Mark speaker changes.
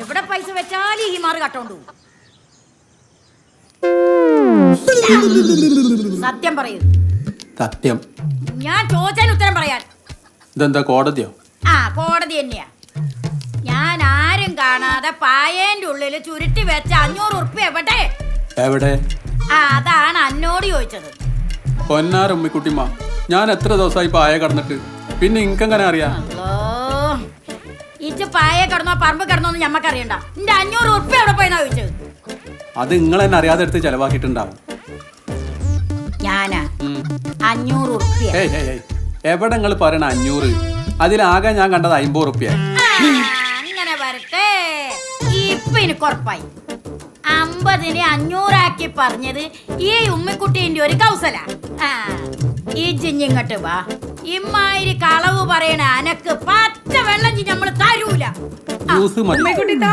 Speaker 1: എവിടെ പൈസ വെച്ചാലും ഈ മാറി കട്ടോണ്ടു. സത്യം പറയൂ
Speaker 2: സത്യം.
Speaker 1: ഞാൻ ചോദിച്ചാൽ ഉത്തരം പറയാൻ.
Speaker 2: ഇതെന്താ കോടതിയോ?
Speaker 1: ആ കോടതി തന്നെയാ. ഞാൻ ആരും കാണാതെ പായേന്റെ ഉള്ളിൽ ചുരുട്ടി വെച്ച അഞ്ഞൂറ് ഉറുപ്പ്യ എവിടെ?
Speaker 2: എവിടെ?
Speaker 1: ആ അതാണ് അന്നോട് ചോദിച്ചത്.
Speaker 2: പൊന്നാർ ഉമ്മിക്കുട്ടിമ്മ ഞാൻ എത്ര ദിവസമായി പായ കടന്നിട്ട്? പിന്നെ ഇൻകം അറിയാം.
Speaker 1: ഇച്ച് പായ കിടന്നോ പറമ്പ് കിടന്നോ എന്ന് ഞമ്മക്കറിയണ്ട. എന്റെ അഞ്ഞൂറ് ഉറുപ്പ എവിടെ പോയെന്നാ ചോദിച്ചത്?
Speaker 2: അത് നിങ്ങൾ തന്നെ അറിയാതെ എടുത്ത് ചെലവാക്കിയിട്ടുണ്ടാവും.
Speaker 1: ഞാനാ. അഞ്ഞൂറ് ഉറുപ്പ്യ.
Speaker 2: ഏയ് ഏയ് ഏയ്. എവിടെ നിങ്ങൾ പറയണ അഞ്ഞൂറ്? അതിലാകെ ഞാൻ കണ്ടത് അമ്പത് റുപ്യ
Speaker 1: അങ്ങനെ വരട്ടെ. ഇപ്പൊ എനിക്ക് ഉറപ്പായി അമ്പതിന് അഞ്ഞൂറാക്കി പറഞ്ഞത് ഈ ഉമ്മിക്കുട്ടീന്റെ ഒരു കൗസല. ആ ഈ ജിഞ്ഞിങ്ങട്ട് വാ. ഇമ്മാതിരി കളവ് പറയണ
Speaker 2: ജ്യൂസ് മതി
Speaker 3: ഉമ്മക്കുട്ടിത്താ?